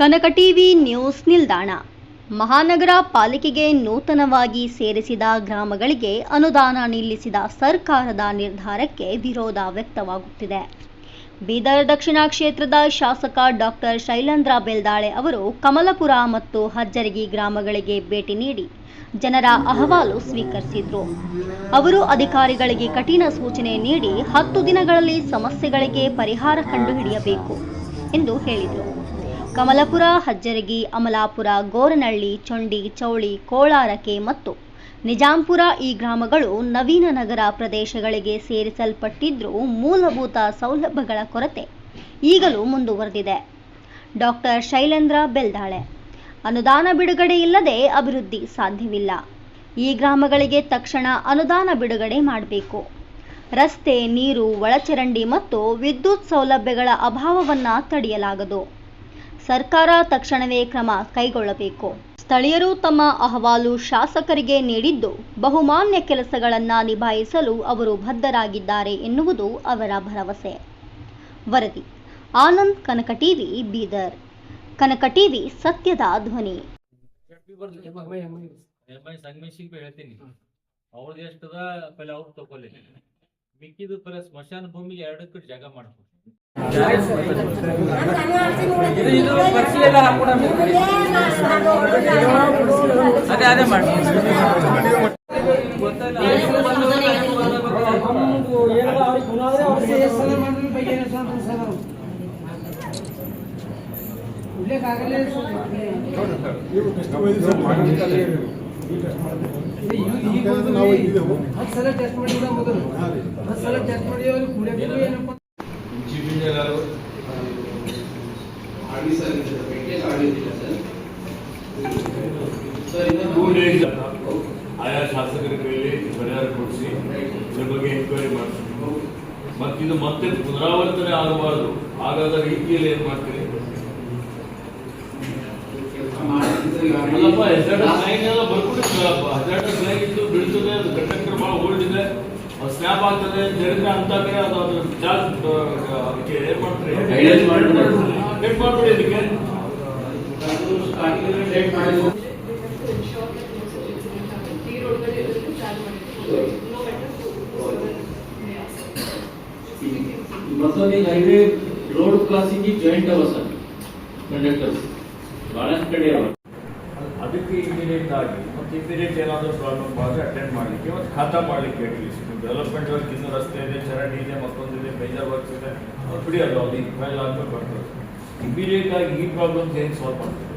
ಕನಕ TV news ನಿಲ್ದಾಣ. ಮಹಾನಗರ ಪಾಲಿಕೆಗೆ ನೂತನವಾಗಿ ಸೇರಿಸಿದ ಗ್ರಾಮಗಳಿಗೆ ಅನುದಾನ ನಿಲ್ಲಿಸಿದ ಸರ್ಕಾರದ ನಿರ್ಧಾರಕ್ಕೆ ವಿರೋಧ ವ್ಯಕ್ತವಾಗುತ್ತಿದೆ. ಬೀದರ್ ದಕ್ಷಿಣ ಕ್ಷೇತ್ರದ ಶಾಸಕ ಡಾಕ್ಟರ್ ಶೈಲೇಂದ್ರ ಬೆಲ್ದಾಳೆ ಅವರು ಕಮಲಪುರ ಮತ್ತು ಹಜ್ಜರಗಿ ಗ್ರಾಮಗಳಿಗೆ ಭೇಟಿ ನೀಡಿ ಜನರ ಅಹವಾಲು ಸ್ವೀಕರಿಸಿದ್ರು. ಅವರು ಅಧಿಕಾರಿಗಳಿಗೆ ಕಠಿಣ ಸೂಚನೆ ನೀಡಿ ಹತ್ತು ದಿನಗಳಲ್ಲಿ ಸಮಸ್ಯೆಗಳಿಗೆ ಪರಿಹಾರ ಕಂಡುಹಿಡಿಯಬೇಕು ಎಂದು ಹೇಳಿದರು. ಕಮಲಪುರ, ಹಜ್ಜರಗಿ, ಅಮಲಾಪುರ, ಗೋರನಹಳ್ಳಿ, ಚೊಂಡಿ, ಚೌಳಿ ಕೋಳಾರಕೆ ಮತ್ತು ನಿಜಾಂಪುರ ಈ ಗ್ರಾಮಗಳು ನವೀನ ನಗರ ಪ್ರದೇಶಗಳಿಗೆ ಸೇರಿಸಲ್ಪಟ್ಟಿದ್ರೂ ಮೂಲಭೂತ ಸೌಲಭ್ಯಗಳ ಕೊರತೆ ಈಗಲೂ ಮುಂದುವರೆದಿದೆ. ಡಾಕ್ಟರ್ ಶೈಲೇಂದ್ರ ಬೆಲ್ದಾಳೆ, ಅನುದಾನ ಬಿಡುಗಡೆ ಇಲ್ಲದೆ ಅಭಿವೃದ್ಧಿ ಸಾಧ್ಯವಿಲ್ಲ. ಈ ಗ್ರಾಮಗಳಿಗೆ ತಕ್ಷಣ ಅನುದಾನ ಬಿಡುಗಡೆ ಮಾಡಬೇಕು. ರಸ್ತೆ, ನೀರು, ಒಳಚರಂಡಿ ಮತ್ತು ವಿದ್ಯುತ್ ಸೌಲಭ್ಯಗಳ ಅಭಾವವನ್ನು ತಡೆಯಲಾಗದು. ಸರ್ಕಾರ ತಕ್ಷಣವೇ ಕ್ರಮ ಕೈಗೊಳ್ಳಬೇಕು. ಸ್ಥಳೀಯರು ತಮ್ಮ ಅಹವಾಲು ಶಾಸಕರಿಗೆ ನೀಡಿದ್ದು, ಬಹುಮಾನ್ಯ ಕೆಲಸಗಳನ್ನು ನಿಭಾಯಿಸಲು ಅವರು ಬದ್ಧರಾಗಿದ್ದಾರೆ ಎನ್ನುವುದು ಅವರ ಭರವಸೆ. ವರದಿ, ಆನಂದ್ ಕನಕ ಟಿವಿ, ಬೀದರ್. ಕನಕ ಟಿವಿ, ಸತ್ಯದ ಧ್ವನಿ. ಅವ್ರದ್ದು ಎಷ್ಟದ ಅವ್ರು ತಗೊಳ್ಳಿ. ಮಿಕ್ಕಿದ ಸ್ಮಶಾನ ಭೂಮಿಗೆ ಎರಡಕ್ಕೂ ಜಾಗ ಇದು ಇದು ಪರಿಶೀಲನೆ ಹಾಕ್ಕೊಡ ಅದೇ ಅದೇ ಮಾಡಿ ಗೊತ್ತಲ್ಲ ನಾವು ಇದ್ದೆವು ಹತ್ತು ಸಲ ಟೆಸ್ಟ್ ಮಾಡಿದ ಮೊದಲು ಹತ್ತು ಸಲ ಟೆಸ್ಟ್ ಮಾಡಿ ಅವ್ರು ಕುಡಿಯೋದು ಏನಪ್ಪ ಇಂಜಿನಿಯರ್ ಟೂ ಡೇಸ್ ಆಯಾ ಶಾಸಕರ ಕೈಲಿ ಪರಿಹಾರ ಕೊಡಿಸಿ ಇದ್ರ ಬಗ್ಗೆ ಎನ್ಕ್ವೈರಿ ಮತ್ತೆ ಮತ್ತಿದು ಮತ್ತೆ ಪುನರಾವರ್ತನೆ ಆಗಬಾರದು. ಆಗದ ರೀತಿಯಲ್ಲಿ ಏನ್ ಮಾಡ್ತೀರಿ? ಅಲ್ಲಪ್ಪ ಹೆಸರಟ ಬರ್ಕೊಂಡಿರ್ತೀವಲ್ಲಪ್ಪ ಹೆಸರಟ ಬೀಳ್ತದೆ, ಅದು ಕಂಡಕ್ಟರ್ ಭಾಳ ಓಲ್ಡ್ ಇದೆ. ಸ್ನ್ಯಾಪ್ ಆಗ್ತದೆ ಜರಿದ್ರೆ ಅಂತ ಕಡೆ ಅದು ಅದು ಚಾರ್ಜ್ ಅದಕ್ಕೆ ಏನ್ ಮಾಡ್ತೀರಿ Guidance ಮಾಡ್ಬಿಡಿ. ಕಟ್ ಮಾಡ್ಬಿಡಿ ಇದಕ್ಕೆ ಮತ್ತೊಂದು ಹೈವೇ ರೋಡ್ ಕ್ರಾಸಿಂಗ್ ಜಾಯಿಂಟ್ ಅವ ಸರ್ ಕಂಡಕ್ಟರ್ಸ್ ಬಹಳಷ್ಟು ಕಡೆ ಅವ ಅದಕ್ಕೆ ಇಮಿಡಿಯೇಟ್ ಆಗಿ ಇಮಿಡಿಯೇಟ್ ಏನಾದರೂ ಪ್ರಾಬ್ಲಮ್ ಆದ್ರೆ ಅಟೆಂಡ್ ಮಾಡಲಿಕ್ಕೆ ಮತ್ತು ಖಾತಾ ಮಾಡಲಿಕ್ಕೆ ಅಟ್ಲೀಸ್ಟ್ ಡೆವಲಪ್ಮೆಂಟ್ ವರ್ಕ್ ಇನ್ನೂ ರಸ್ತೆ ಇದೆ ಚರಂಡಿ ಇದೆ ಮತ್ತೊಂದಿದೆ ಮೇಜರ್ ವರ್ಕ್ಸ್ ಇದೆ ಅದು ಬಿಡಿಯಲ್ಲ ಈಗ ಫೈಲ್ ಆದಮೇಲೆ ಬರ್ತದೆ ಇಮಿಡಿಯೇಟ್ ಆಗಿ ಈ ಪ್ರಾಬ್ಲಮ್ಸ್ ಏನು ಸಾಲ್ವ್ ಮಾಡ್ತೀವಿ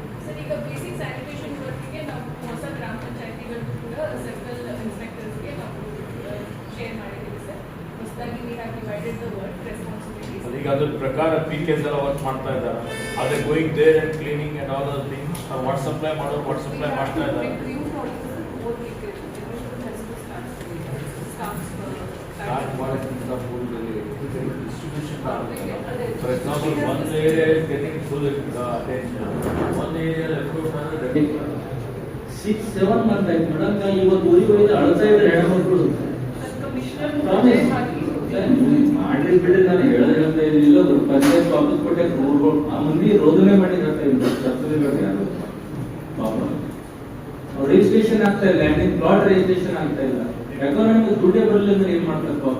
ಸರ್ ಈಗ ಅದ್ರ ಪ್ರಕಾರ ಪಿ ಕೆಸ್ ಎಲ್ಲ ವರ್ಕ್ ಮಾಡ್ತಾ ಇದ್ದಾರೆ ಅದೇ going there and cleaning and all other things what supply ಮಾಡೋರು ವಾಟ್ ಸಪ್ಲೈ ಮಾಡ್ತಾ ಇದ್ದಾರೆ ಒಂದು ಏರಿಯಾ ಸಿಕ್ಸ್ ಸೆವೆನ್ ಮಂತ್ ಆಯ್ತು ಮೇಡಮ್ ಇವತ್ತು ಊರಿಗೆ ಹೋಗಿ ಅಳ್ತಾ ಇದ್ರೆ ಹೆಣ್ಮಕ್ಳು ಪ್ರಾಮಿಸ್ ಮಾಡ್ರಿ ಬಿಡ್ರಿ ನಾನು ಹೇಳೋದು ಹೇಳ್ತಾ ಇರಲಿಲ್ಲ ಅವ್ರು ಪಂಚಾಯತ್ ವಾಪಸ್ ಕೊಟ್ಟೆ ಊರ್ಗಳು ಆ ಮಂದಿ ರೋದನೆ ಮಾಡಿ ಹೇಳ್ತಾ ಇದ್ರು ಯಾರು ಪಾಪ ರಿಜಿಸ್ಟ್ರೇಷನ್ ಆಗ್ತಾ ಇಲ್ಲ. ಲ್ಯಾಂಡಿಂಗ್ ಪ್ಲಾಟ್ ರಿಜಿಸ್ಟ್ರೇಷನ್ ಆಗ್ತಾ ಇಲ್ಲ. ಯಾಕಂದ್ರೆ ದುಡ್ಡೇ ಬರಲಿಲ್ಲ ಅಂದ್ರೆ ಏನ್ ಮಾಡ್ತಾರೆ ಪಾಪ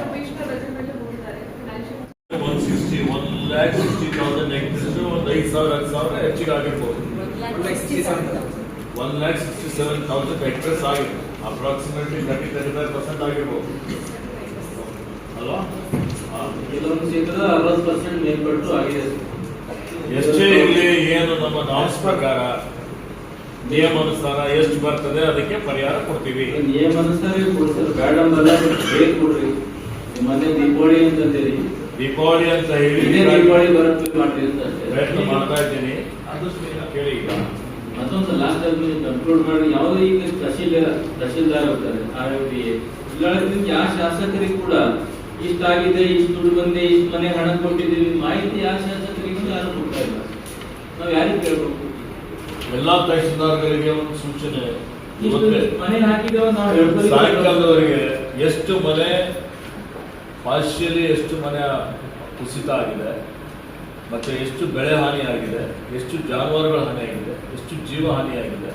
ಕಮಿಷನರ್ ರಜೆ ಮೇಲೆ ಹೋಗಿದ್ದಾರೆ financial one sixty one lakh sixty thousand ಒಂದು ಐದು ಸಾವಿರ ಹತ್ತು ಸಾವಿರ ಹೆಚ್ಚಿಗೆ ಆಗಿರ್ಬೋದು. One lakh sixty seven thousand express ಆಗಿದೆ approximately thirty thirty five percent ಆಗಿರ್ಬೋದು. ಅಲ್ವಾ. ಕೆಲವೊಂದು ಕ್ಷೇತ್ರದ ಅರವತ್ತು ಪರ್ಸೆಂಟ್ ಮೇಲ್ಪಟ್ಟು ಆಗಿದೆ. ಎಷ್ಟೇ ಇಲ್ಲಿ ಏನು ನಮ್ಮ ನಾಮ್ಸ್ ಪ್ರಕಾರ ನಿಯಮಾನುಸಾರ ಎಷ್ಟು ಬರ್ತದೆ ಅದಕ್ಕೆ ಪರಿಹಾರ ಕೊಡ್ತೀವಿ. ನಿಯಮ ಅನುಸಾರ ಕೊಡ್ತಾರೆ ಬೇಡ ಬೇಗ ಕೊಡ್ರಿ. ನಿಮ್ಮ ಮೊನ್ನೆ ದೀಪಾವಳಿ ಅಂತಂದೇರಿ ದೀಪಾವಳಿ ಅಂತ ಹೇಳಿ ಇದೇ ದೀಪಾವಳಿ ಬರುತ್ತೆ ಅಂತ ಪ್ರಯತ್ನ ಮಾಡ್ತಾ ಇದ್ದೀನಿ. ಕೇಳಿ ಈಗ. ಮತ್ತೊಂದು ಲಾಸ್ಟ್ ಕನ್ಕ್ಲೂಡ್ ಮಾಡಿ ಯಾವುದೇ ಈಗ ತಹಶೀಲ್ದಾರ್ ತಹಶೀಲ್ದಾರ್ ಹೋಗ್ತಾರೆ ಆರ್ ಇಲ್ಲ ಯಾವ ಶಾಸಕರಿಗೆ ಕೂಡ ಇಷ್ಟ ಆಗಿದೆ ಇಷ್ಟು ದುಡ್ಡು ಬಂದೆ ಇಷ್ಟು ಮನೆ ಹಣ ಕೊಟ್ಟಿದ್ದೀವಿ ಮಾಹಿತಿ ಯಾವ ಶಾಸಕರಿಗೂ ಯಾರು ಕೊಡ್ತಾ ಇಲ್ಲ. ನಾವು ಯಾರಿಗೆ ಕೇಳ್ಬೇಕು? ಎಲ್ಲಾ ತಹಶೀಲ್ದಾರ್ಗಳಿಗೆ ಒಂದು ಸೂಚನೆ. ಮನೆ ಹಾಕಿದ್ದೇವೆ ನಾವು ಸಾಯಂಕಾಲದವರೆಗೆ ಎಷ್ಟು ಮನೆ ಪಾರ್ಶಿಯಲಿ ಎಷ್ಟು ಮನೆ ಕುಸಿತ ಆಗಿದೆ, ಮತ್ತು ಎಷ್ಟು ಬೆಳೆ ಹಾನಿಯಾಗಿದೆ ಎಷ್ಟು ಜಾನುವಾರುಗಳ ಹಾನಿಯಾಗಿದೆ ಎಷ್ಟು ಜೀವ ಹಾನಿಯಾಗಿದೆ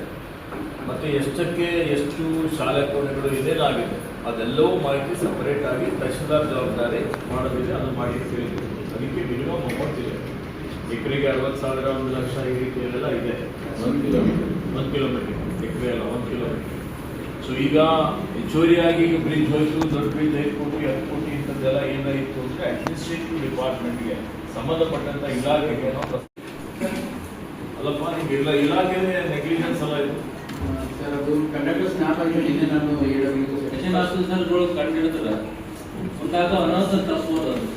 ಮತ್ತು ಎಷ್ಟಕ್ಕೆ ಎಷ್ಟು ಶಾಲೆ ಕೋಣೆಗಳು ಏನೇನಾಗಿದೆ ಅದೆಲ್ಲವೂ ಮಾಹಿತಿ ಸಪರೇಟ್ ಆಗಿ ತಹಶೀಲ್ದಾರ್ ಜವಾಬ್ದಾರಿ ಮಾಡೋದಿದೆ, ಅದು ಮಾಡಿ ತಿಳಿದಿದೆ ಅದಕ್ಕೆ ಮಿನಿಮಮ್ ಅಮೌಂಟ್ ಇದೆ. ಎಕರೆಗೆ ಅರವತ್ತು ಸಾವಿರ, ಒಂದು ಲಕ್ಷ ಈ ರೀತಿಯಲ್ಲೆಲ್ಲ ಇದೆ. ಒಂದು ಕಿಲೋಮೀಟರ್ ಒಂದು ಕಿಲೋಮೀಟರ್ ಎಕರೆ ಅಲ್ಲ, ಒಂದು ಕಿಲೋಮೀಟರ್ ಸೊ ಈಗ ಹೆಚ್ಚುವರಿಯಾಗಿ ಈಗ ಬ್ರಿಡ್ಜ್ ಹೋಯಿತು ದೊಡ್ಡ ಬ್ರಿಡ್ಜ್ ಐದು ಕೋಟಿ ಹತ್ತು ಕೋಟಿ ಇಂಥದ್ದೆಲ್ಲ ಏನಾಯಿತು ಅಂದರೆ ಅಡ್ಮಿನಿಸ್ಟ್ರೇಟಿವ್ ಡಿಪಾರ್ಟ್ಮೆಂಟ್ಗೆ ಸಂಬಂಧಪಟ್ಟಂಥ ಇಲಾಖೆಗೆ ನಾವು ನಿಮ್ಗೆ ಅಲ್ಲಪ್ಪ ಇಲಾಖೆ ಇಲಾಖೆನೇ ನೆಗ್ಲಿಜೆನ್ಸ್ ಅಲ್ಲ ಇದು ಸರ್ ಅದು ಕಂಡಕ್ಟರ್ ಸ್ನಾಪ್ ಆಗಿ ನಿನ್ನೆ ನಾನು ಹೇಳಬೇಕು. ಸೆಕ್ಷನ್ ಆಫೀಸರ್ಗಳು ಕಂಡು ಹಿಡಿದ್ರೆ ಒಂದಾಗ ಅನೌನ್ಸ್ ತರಿಸ್ಬೋದು ಅದು.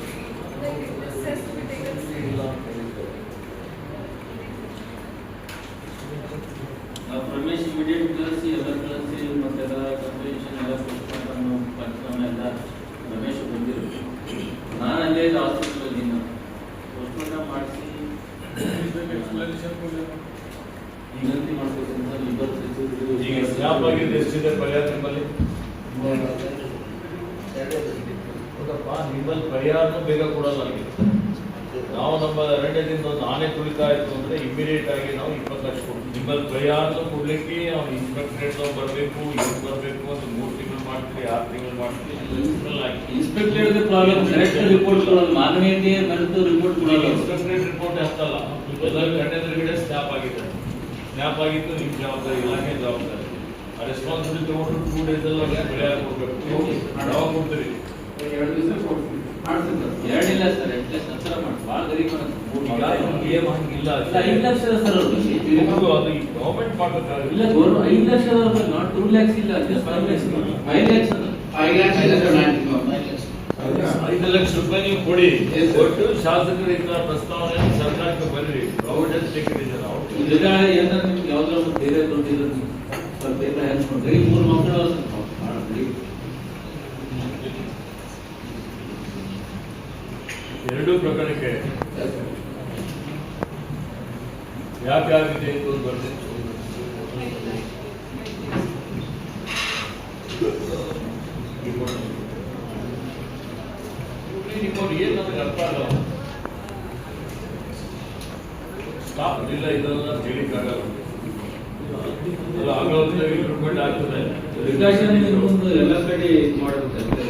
ವಿನಂತಿ ಮಾಡ್ಬೇಕು ಸರ್ ಲಿವರ್ ಈಗ ಸ್ನ್ಯಾಪ್ ಆಗಿದೆ ಎಷ್ಟಿದೆ ಪರಿಹಾರ ನಿಮ್ಮಲ್ಲಿ ಹೌದಪ್ಪ ನಿಮ್ಮಲ್ಲಿ ಪರಿಹಾರನೂ ಬೇಗ ಕೊಡಲ್ಲ ಅಲ್ಲಿ ನಾವು ನಮ್ಮ ಅರಣ್ಯದಿಂದ ಒಂದು ಆನೆ ತುಳಿತಾ ಇತ್ತು ಅಂದ್ರೆ ಇಮಿಡಿಯೇಟ್ ಆಗಿ ನಾವು ಇಪ್ಪತ್ತು ಲಕ್ಷ ಕೊಡ್ತೀವಿ ನಿಮ್ಮಲ್ಲಿ ಪರಿಹಾರನೂ ಕೊಡ್ಲಿಕ್ಕೆ ಅವ್ನು ಇನ್ಸ್ಪೆಕ್ಟರೇಟ್ ಬರಬೇಕು ಇವ್ರು ಬರಬೇಕು ಒಂದು ಮೂರು ಆರು ತಿಂಗಳು ಇನ್ಸ್ಪೆಕ್ಟರ್ ಪ್ರಾಬ್ಲಮ್ ಕರೆಕ್ಟ್ ರಿಪೋರ್ಟ್ ಕೊಡೋದು ಮಾನವೀಯತೆ ಮರೆತು ರಿಪೋರ್ಟ್ ಕೊಡೋದು. ಇನ್ಸ್ಪೆಕ್ಟರ್ ರಿಪೋರ್ಟ್ ಅಷ್ಟಲ್ಲ ಎಲ್ಲರೂ ಕಣ್ಣೆದುರುಗಡೆ ಸ್ಟಾಪ್ ಆಗಿದೆ. ಸ್ಟಾಪ್ ಆಗಿತ್ತು ನಿಮ್ಮ ಜವಾಬ್ದಾರಿ ಇಲಾಖೆ ಜವಾಬ್ದಾರಿ. ರೆಸ್ಪಾನ್ಸಿಬಿಲಿಟಿ ತಗೊಂಡ್ರು ಟೂ ಡೇಸ್ ಅಲ್ಲಿ ಬೆಳೆ ಹಾಕೊಡ್ಬೇಕು ಯಾವಾಗ ಕೊಡ್ತೀರಿ? ಎರಡು ದಿವಸ ಎರಡಿಲ್ಲ ಸರ್ ಎರಡು ಲಕ್ಷ ಹತ್ತಿರ ಮಾಡಿ ಭಾಳ ಗರೀಬ್ ಮೂರು ಏಮ್ ಹಂಗಿಲ್ಲ. ಐದು ಲಕ್ಷ ಸರ್ ಅದು ಅದು ಈ ಗವರ್ಮೆಂಟ್ ಮಾಡ್ಬೇಕಾಗಿಲ್ಲ ಇಲ್ಲ ಗೌರ್ಮೆಂಟ್ ಐದು ಲಕ್ಷ ನಾಟ್ ಟೂ ಲ್ಯಾಕ್ಸ್ ಇಲ್ಲ just five lakhs five lakhs ಐದು ಲಕ್ಷ ರೂಪಾಯಿ ನೀವು ಕೊಡಿ. ಕೊಟ್ಟು ಶಾಸಕರಿಂದ ಪ್ರಸ್ತಾವನೆ ಸರ್ಕಾರಕ್ಕೆ ಬರ್ರಿ. ಗೌರ್ಮೆಂಟ್ ಟೇಕಿದೆ ನಾವು ಇದರಾಳೆ ಏನಾರ ನಿಮ್ಗೆ ಯಾವ್ದಾರ ಒಂದು ಬೇರೆ ದುಡ್ಡಿದ್ರೆ ನೀವು ಸ್ವಲ್ಪ ಬೇಗ ಹೆಲ್ಪ್ ಮಾಡಿ ಗರೀಬ್ ಮೂರು ಮಕ್ಕಳು ಅವ್ರು ಸ್ವಲ್ಪ ಭಾಳ ಗರೀಬ್ ಎರಡೂ ಪ್ರಕರಣಕ್ಕೆ ಯಾಕೆ ಆಗಿದೆ ಅಂತ ಒಂದು ಬರ್ತೀನಿ ಏನು ನಮಗೆ ಅರ್ಥ ಆಗಲ್ಲ. ಸ್ಟಾಪ್ ಇಲ್ಲ ಇದೆಲ್ಲ ಹೇಳಿಕ್ಕಾಗಲ್ಲ ಆಗೋದ್ರೆ ಆಗ್ತದೆ. ಎಲ್ಲ ಕಡೆ ಮಾಡಬೇಕು